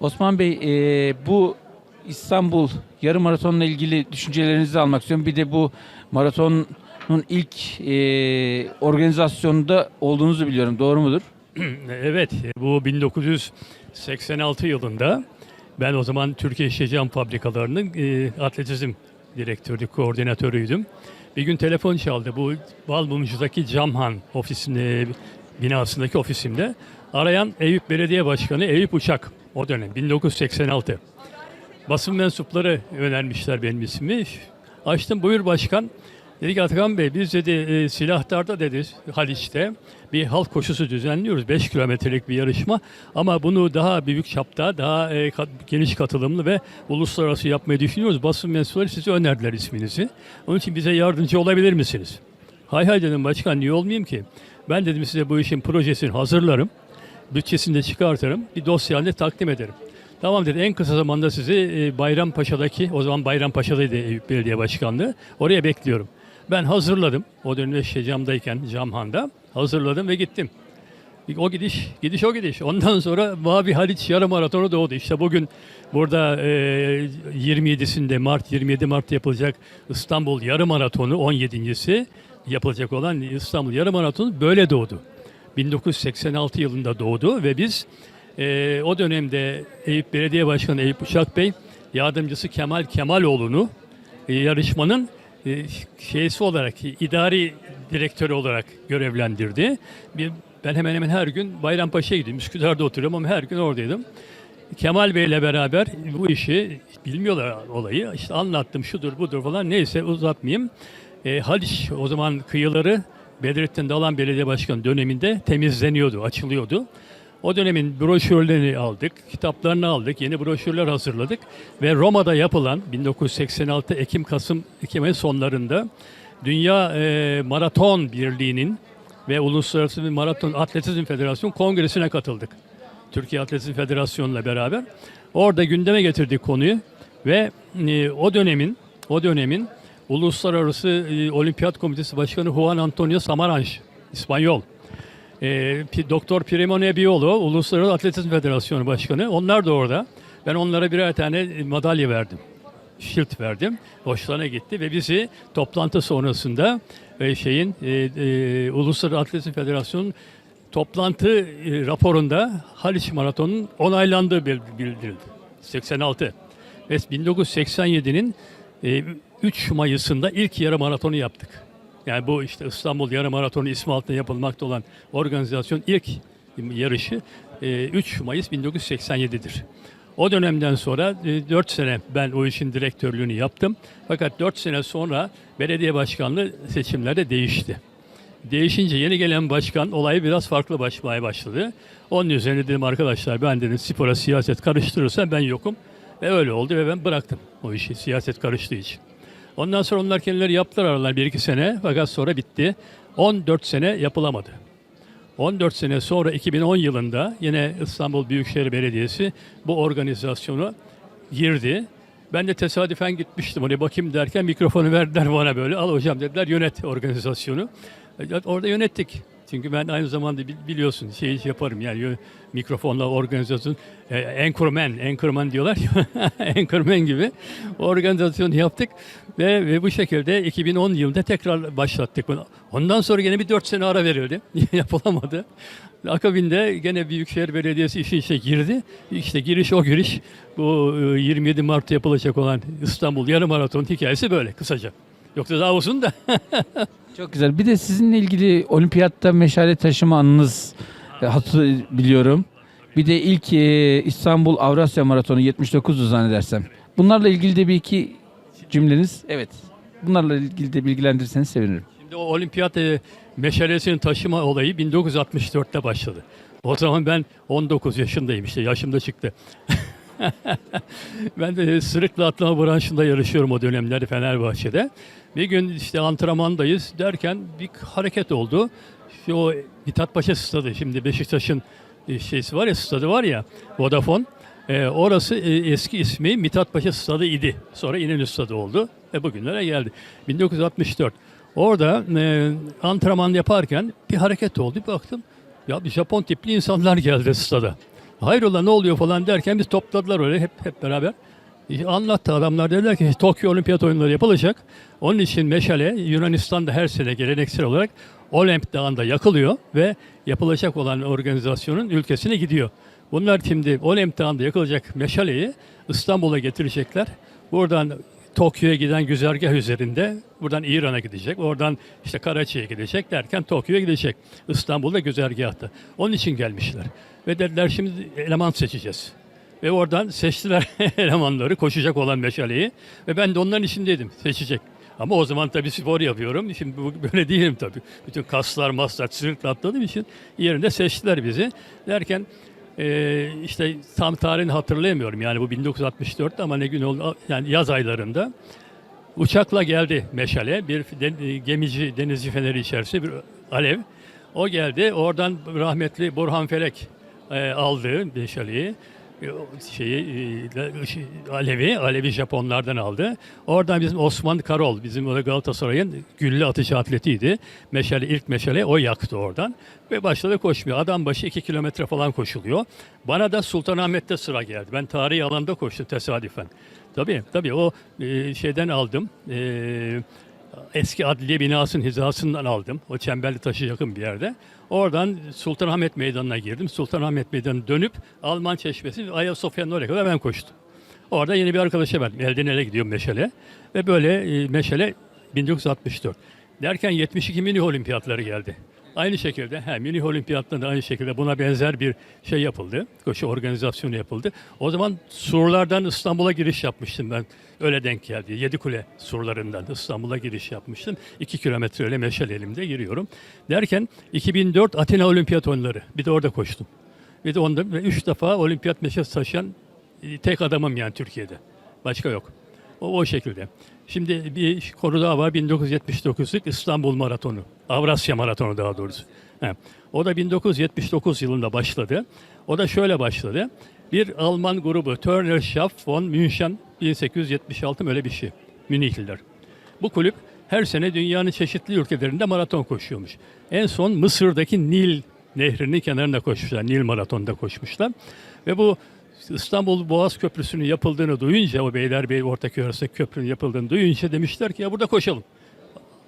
Osman Bey e, bu İstanbul yarım maratonla ilgili düşüncelerinizi almak istiyorum. Bir de bu maratonun ilk e, organizasyonunda olduğunuzu biliyorum. Doğru mudur? Evet, bu 1986 yılında ben o zaman Türkiye Şişe Cam Fabrikalarının e, atletizm direktörü, koordinatörüydüm. Bir gün telefon çaldı. Bu Balmumcu'daki Camhan ofisinde, binasındaki ofisimde. Arayan Eyüp Belediye Başkanı Eyüp Uçak. O dönem 1986. Basın mensupları önermişler benim ismi. Açtım buyur başkan. Dedi ki Atakan Bey biz dedi e, silahtarda dedi Haliç'te bir halk koşusu düzenliyoruz. 5 kilometrelik bir yarışma ama bunu daha büyük çapta daha e, kat- geniş katılımlı ve uluslararası yapmayı düşünüyoruz. Basın mensupları size önerdiler isminizi. Onun için bize yardımcı olabilir misiniz? Hay hay dedim başkan niye olmayayım ki? Ben dedim size bu işin projesini hazırlarım. Bütçesini de çıkartırım. Bir dosya halinde takdim ederim. Tamam dedi en kısa zamanda sizi e, Bayrampaşa'daki o zaman Bayrampaşa'daydı Eyüp Belediye Başkanlığı. Oraya bekliyorum. Ben hazırladım. O dönemde işte camdayken Camhan'da hazırladım ve gittim. O gidiş, gidiş o gidiş. Ondan sonra Mavi Haliç yarım maratonu doğdu. İşte bugün burada e, 27'sinde Mart 27 Mart yapılacak İstanbul yarım maratonu 17.si yapılacak olan İstanbul yarım maratonu böyle doğdu. 1986 yılında doğdu ve biz e, o dönemde Eyüp Belediye Başkanı Eyüp Uçak Bey yardımcısı Kemal Kemaloğlu'nu e, yarışmanın e, şeysi olarak idari direktörü olarak görevlendirdi. Bir, ben hemen hemen her gün Bayrampaşa'ya gidiyorum. Üsküdar'da oturuyorum ama her gün oradaydım. Kemal Bey'le beraber bu işi bilmiyorlar olayı. İşte anlattım şudur budur falan neyse uzatmayayım. E, Haliç o zaman kıyıları Bedrettin Dalan Belediye Başkanı döneminde temizleniyordu, açılıyordu. O dönemin broşürlerini aldık, kitaplarını aldık, yeni broşürler hazırladık ve Roma'da yapılan 1986 Ekim-Kasım Ekim ayı sonlarında Dünya e, Maraton Birliği'nin ve Uluslararası Maraton Atletizm Federasyonu kongresine katıldık. Türkiye Atletizm Federasyonu'yla beraber. Orada gündeme getirdik konuyu ve e, o dönemin o dönemin Uluslararası e, Olimpiyat Komitesi Başkanı Juan Antonio Samaranch, İspanyol. E, Doktor Primo Nebbiolo, Uluslararası Atletizm Federasyonu Başkanı. Onlar da orada. Ben onlara birer tane e, madalya verdim. Şilt verdim. Hoşlarına gitti ve bizi toplantı sonrasında e, şeyin e, e, Uluslararası Atletizm Federasyonu toplantı e, raporunda Haliç Maratonu'nun onaylandığı bil- bildirildi. 86. Ve 1987'nin e, 3 Mayıs'ında ilk yarı maratonu yaptık. Yani bu işte İstanbul Yarım Maratonu ismi altında yapılmakta olan organizasyon ilk yarışı e, 3 Mayıs 1987'dir. O dönemden sonra 4 sene ben o işin direktörlüğünü yaptım. Fakat 4 sene sonra belediye başkanlığı seçimlerde değişti. Değişince yeni gelen başkan olayı biraz farklı başlamaya başladı. Onun üzerine dedim arkadaşlar ben dedim spora siyaset karıştırırsa ben yokum. Ve öyle oldu ve ben bıraktım o işi siyaset karıştığı için. Ondan sonra onlar kendileri yaptılar aralar bir iki sene fakat sonra bitti. 14 sene yapılamadı. 14 sene sonra 2010 yılında yine İstanbul Büyükşehir Belediyesi bu organizasyonu girdi. Ben de tesadüfen gitmiştim oraya bakayım derken mikrofonu verdiler bana böyle. Al hocam dediler yönet organizasyonu. E, Orada yönettik. Çünkü ben aynı zamanda bil- biliyorsun şey yaparım yani mikrofonla organizasyon e, anchorman, anchorman diyorlar anchorman gibi organizasyonu yaptık ve, ve bu şekilde 2010 yılında tekrar başlattık bunu. Ondan sonra yine bir 4 sene ara verildi. Yapılamadı. Akabinde gene Büyükşehir Belediyesi işin içine girdi. İşte giriş o giriş. Bu e, 27 Mart'ta yapılacak olan İstanbul Yarım Maraton hikayesi böyle kısaca. Yoksa daha uzun da. Çok güzel. Bir de sizinle ilgili olimpiyatta meşale taşıma anınız e, hatı biliyorum. Bir de ilk e, İstanbul Avrasya Maratonu 79'du zannedersem. Bunlarla ilgili de bir iki cümleniz. Evet. Bunlarla ilgili de bilgilendirirseniz sevinirim. Şimdi o olimpiyat e, meşalesini taşıma olayı 1964'te başladı. O zaman ben 19 yaşındayım işte yaşımda çıktı. ben de sırıkla atlama branşında yarışıyorum o dönemler Fenerbahçe'de. Bir gün işte antrenmandayız derken bir hareket oldu. İşte o Mithat Paşa stadı şimdi Beşiktaş'ın e, şeysi var ya stadı var ya Vodafone. E, orası e, eski ismi Mithat Paşa Stadı idi. Sonra İnönü Stadı oldu ve bugünlere geldi. 1964. Orada e, antrenman yaparken bir hareket oldu. Bir baktım ya bir Japon tipli insanlar geldi stada. Hayrola ne oluyor falan derken biz topladılar öyle hep hep beraber. E, Anlattı adamlar dediler ki Tokyo Olimpiyat oyunları yapılacak. Onun için meşale Yunanistan'da her sene geleneksel olarak Olimp Dağı'nda yakılıyor ve yapılacak olan organizasyonun ülkesine gidiyor. Bunlar şimdi Olimp Dağı'nda yakılacak meşaleyi İstanbul'a getirecekler. Buradan Tokyo'ya giden güzergah üzerinde buradan İran'a gidecek. Oradan işte Karachi'ye gidecek derken Tokyo'ya gidecek. İstanbul'da güzergahta. Onun için gelmişler. Ve dediler şimdi eleman seçeceğiz. Ve oradan seçtiler elemanları koşacak olan meşaleyi. Ve ben de onların içindeydim seçecek. Ama o zaman tabii spor yapıyorum. Şimdi böyle değilim tabii. Bütün kaslar, maslar, sırtla atladığım için yerinde seçtiler bizi. Derken ee, işte tam tarihini hatırlayamıyorum. Yani bu 1964 ama ne gün oldu? Yani yaz aylarında. Uçakla geldi meşale. Bir de- gemici, denizci feneri içerisinde bir alev. O geldi. Oradan rahmetli Burhan Felek e, aldı meşaleyi. E, Şeyi, e, ışı- Alevi, Alevi Japonlardan aldı. Oradan bizim Osman Karol, bizim Galatasaray'ın güllü atıcı atletiydi. Meşale, ilk meşale o yaktı oradan. Ve başladı koşmuyor. Adam başı 2 kilometre falan koşuluyor. Bana da Sultanahmet'te sıra geldi. Ben tarihi alanda koştum tesadüfen. Tabii tabii o e, şeyden aldım. E, eski adliye binasının hizasından aldım. O Çemberli Taşı yakın bir yerde. Oradan Sultanahmet Meydanı'na girdim. Sultanahmet Meydanı dönüp Alman Çeşmesi Ayasofya'nın oraya kadar ben koştum. Orada yeni bir arkadaşa verdim. Elden ele gidiyorum meşale. Ve böyle e, meşale 1964. Derken 72 mini olimpiyatları geldi. Aynı şekilde he, mini olimpiyatlarında aynı şekilde buna benzer bir şey yapıldı. Koşu organizasyonu yapıldı. O zaman surlardan İstanbul'a giriş yapmıştım ben. Öyle denk geldi. Yedikule surlarından İstanbul'a giriş yapmıştım. 2 kilometre öyle meşale elimde giriyorum. Derken 2004 Atina Olimpiyat Oyunları. Bir de orada koştum. Bir de onda ve üç defa olimpiyat meşalesi taşıyan e, tek adamım yani Türkiye'de. Başka yok. O, o şekilde. Şimdi bir konu daha var. 1979'luk İstanbul Maratonu. Avrasya Maratonu daha doğrusu. He. O da 1979 yılında başladı. O da şöyle başladı. Bir Alman grubu Turner Schaff von München 1876 mı öyle bir şey. Münihliler. Bu kulüp her sene dünyanın çeşitli ülkelerinde maraton koşuyormuş. En son Mısır'daki Nil nehrinin kenarında koşmuşlar. Nil maratonda koşmuşlar. Ve bu İstanbul Boğaz Köprüsü'nün yapıldığını duyunca, o Beylerbeyi Ortaköy arasındaki köprünün yapıldığını duyunca demişler ki ya burada koşalım.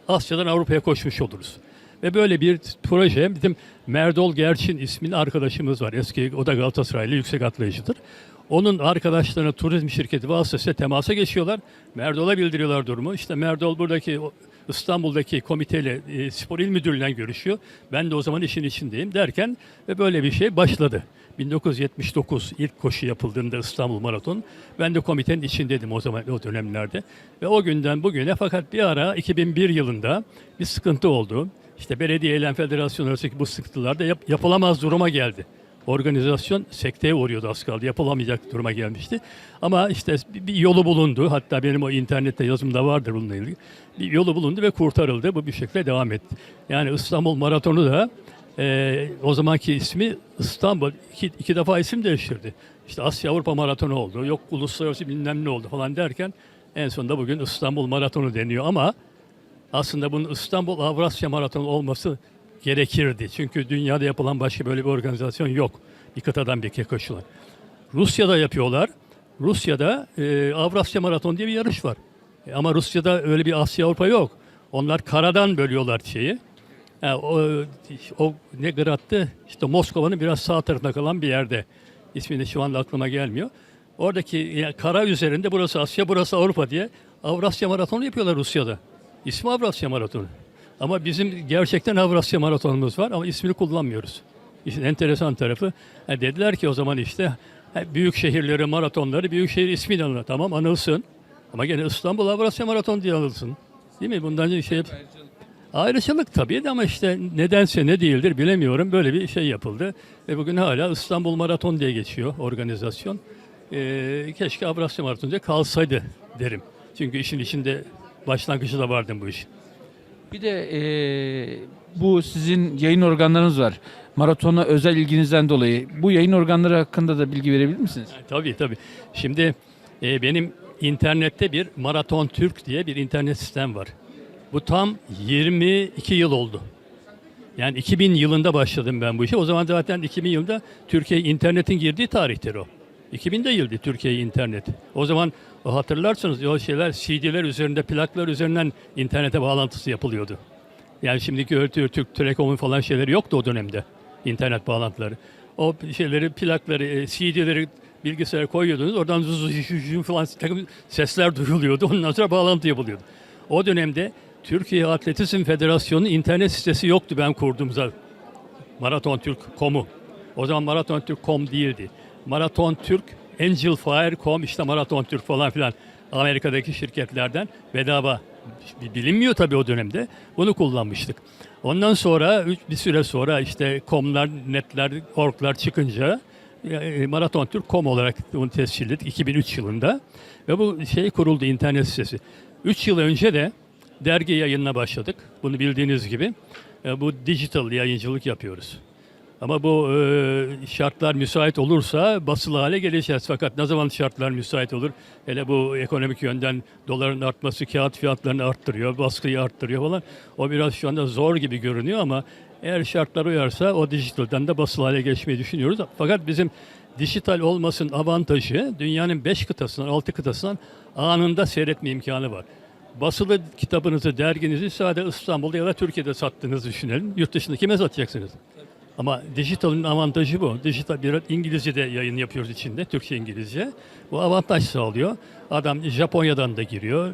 Asya'dan Avrupa'ya koşmuş oluruz. Ve böyle bir proje bizim Merdol Gerçin isminde arkadaşımız var. Eski o da Galatasaraylı yüksek atlayıcıdır. Onun arkadaşlarına turizm şirketi vasıtasıyla temasa geçiyorlar. Merdol'a bildiriyorlar durumu. İşte Merdol buradaki İstanbul'daki komiteyle e, spor il müdürlüğüyle görüşüyor. Ben de o zaman işin içindeyim derken ve böyle bir şey başladı. 1979 ilk koşu yapıldığında İstanbul Maraton. Ben de komitenin içindeydim o zaman o dönemlerde. Ve o günden bugüne fakat bir ara 2001 yılında bir sıkıntı oldu. İşte belediye ile federasyon arasındaki bu sıkıntılarda yap- yapılamaz duruma geldi. Organizasyon sekteye uğruyordu az kaldı. Yapılamayacak duruma gelmişti. Ama işte bir yolu bulundu. Hatta benim o internette yazımda vardır bununla ilgili. Bir yolu bulundu ve kurtarıldı. Bu bir şekilde devam etti. Yani İstanbul Maratonu da e, o zamanki ismi İstanbul. iki, iki defa isim değiştirdi. İşte Asya Avrupa Maratonu oldu. Yok uluslararası bilmem ne oldu falan derken en sonunda bugün İstanbul Maratonu deniyor ama aslında bunun İstanbul Avrasya Maratonu olması gerekirdi. Çünkü dünyada yapılan başka böyle bir organizasyon yok. Bir kıtadan bir kere koşulan. Rusya'da yapıyorlar. Rusya'da e, Avrasya Maraton diye bir yarış var. E, ama Rusya'da öyle bir Asya Avrupa yok. Onlar karadan bölüyorlar şeyi. Ha, o, o ne Grad'tı? İşte Moskova'nın biraz sağ tarafında kalan bir yerde. İsmi de şu anda aklıma gelmiyor. Oradaki yani kara üzerinde burası Asya, burası Avrupa diye Avrasya Maratonu yapıyorlar Rusya'da. İsmi Avrasya Maratonu. Ama bizim gerçekten Avrasya Maratonumuz var ama ismini kullanmıyoruz. İşin enteresan tarafı ha, dediler ki o zaman işte ha, büyük şehirleri, maratonları büyük şehir ismiyle anılır. Tamam anılsın ama gene İstanbul Avrasya Maraton diye anılsın. Değil mi? Bundan önce şey Ayrıcalık tabii de ama işte nedense ne değildir bilemiyorum. Böyle bir şey yapıldı. Ve bugün hala İstanbul Maraton diye geçiyor organizasyon. Ee, keşke Avrasya Maraton diye kalsaydı derim. Çünkü işin içinde başlangıcı da vardı bu işin. Bir de e, bu sizin yayın organlarınız var. Maratona özel ilginizden dolayı. Bu yayın organları hakkında da bilgi verebilir misiniz? Tabii tabii. Şimdi e, benim internette bir Maraton Türk diye bir internet sistem var. Bu tam 22 yıl oldu. Yani 2000 yılında başladım ben bu işe. O zaman zaten 2000 yılında Türkiye internetin girdiği tarihtir o. 2000'de girdi Türkiye internet. O zaman o hatırlarsınız o şeyler CD'ler üzerinde plaklar üzerinden internete bağlantısı yapılıyordu. Yani şimdiki Örtü, Türk Telekom'un falan şeyleri yoktu o dönemde. internet bağlantıları. O şeyleri, plakları, e, CD'leri bilgisayara koyuyordunuz. Oradan falan sesler duyuluyordu. Ondan sonra bağlantı yapılıyordu. O dönemde Türkiye Atletizm Federasyonu internet sitesi yoktu ben kurduğumda. Maraton Türk.com'u. O zaman Maraton Türk.com değildi. Maraton Türk, Angel Fire.com, işte Maraton Türk falan filan Amerika'daki şirketlerden bedava bilinmiyor tabii o dönemde. Bunu kullanmıştık. Ondan sonra bir süre sonra işte komlar, netler, orglar çıkınca e, Maraton olarak bunu tescil ettik 2003 yılında. Ve bu şey kuruldu internet sitesi. 3 yıl önce de dergi yayınına başladık. Bunu bildiğiniz gibi. E, Bu dijital yayıncılık yapıyoruz. Ama bu e, şartlar müsait olursa basılı hale geleceğiz. Fakat ne zaman şartlar müsait olur? Hele bu ekonomik yönden doların artması kağıt fiyatlarını arttırıyor, baskıyı arttırıyor falan. O biraz şu anda zor gibi görünüyor ama eğer şartlar uyarsa o dijitalden de basılı hale geçmeyi düşünüyoruz. Fakat bizim dijital olmasın avantajı dünyanın 5 kıtasından, 6 kıtasından anında seyretme imkanı var. Basılı kitabınızı, derginizi sadece İstanbul'da ya da Türkiye'de sattığınızı düşünelim. Yurt dışında kime satacaksınız? Ama dijitalin avantajı bu. Dijital bir İngilizce de yayın yapıyoruz içinde, Türkçe İngilizce. Bu avantaj sağlıyor. Adam Japonya'dan da giriyor,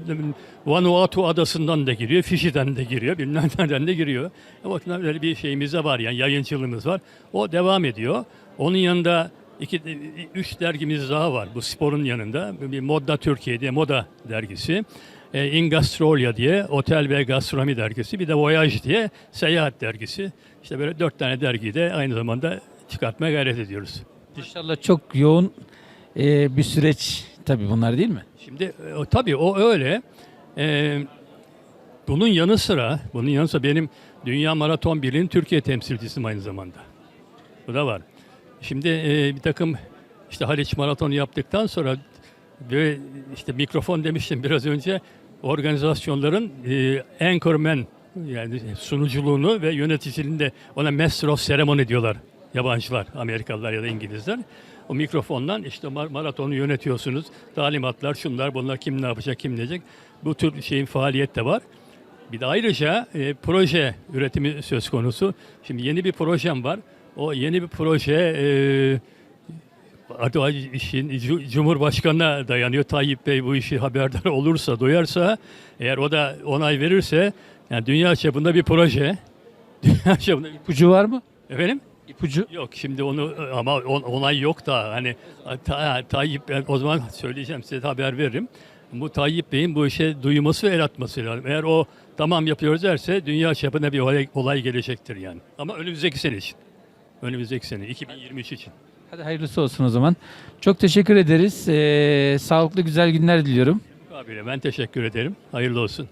Vanuatu adasından da giriyor, Fiji'den de giriyor, bilmem nereden de giriyor. E bakın böyle bir şeyimiz de var yani yayıncılığımız var. O devam ediyor. Onun yanında iki, üç dergimiz daha var bu sporun yanında. Bir Modda Türkiye diye Moda dergisi. E, Ingastrolia diye otel ve gastronomi dergisi. Bir de Voyage diye seyahat dergisi. İşte böyle dört tane dergiyi de aynı zamanda çıkartmaya gayret ediyoruz. İnşallah çok yoğun e, bir süreç tabii bunlar değil mi? Şimdi e, tabii o öyle. E, bunun yanı sıra, bunun yanı sıra benim Dünya Maraton Birliği'nin Türkiye temsilcisiyim aynı zamanda. Bu da var. Şimdi e, bir takım işte Haliç Maratonu yaptıktan sonra ve işte mikrofon demiştim biraz önce organizasyonların e, anchorman yani sunuculuğunu ve yöneticiliğini de ona master of ceremony diyorlar yabancılar, Amerikalılar ya da İngilizler. O mikrofondan işte mar- maratonu yönetiyorsunuz. Talimatlar, şunlar, bunlar kim ne yapacak, kim ne diyecek. Bu tür şeyin faaliyet de var. Bir de ayrıca e, proje üretimi söz konusu. Şimdi yeni bir projem var. O yeni bir proje e, o işin Cu- Cumhurbaşkanı'na dayanıyor. Tayyip Bey bu işi haberdar olursa, duyarsa, eğer o da onay verirse, yani dünya çapında bir proje. Dünya çapında bir... İpucu var mı? Efendim? İpucu. Yok şimdi onu ama on- onay yok da hani Ta- Tayyip ben o zaman söyleyeceğim size haber veririm. Bu Tayyip Bey'in bu işe duyması ve el atması lazım. Eğer o tamam yapıyoruz derse dünya çapında bir olay, olay gelecektir yani. Ama önümüzdeki sene için. Önümüzdeki sene 2023 için. Hadi hayırlısı olsun o zaman. Çok teşekkür ederiz. E, sağlıklı güzel günler diliyorum. Abiyle ben teşekkür ederim. Hayırlı olsun.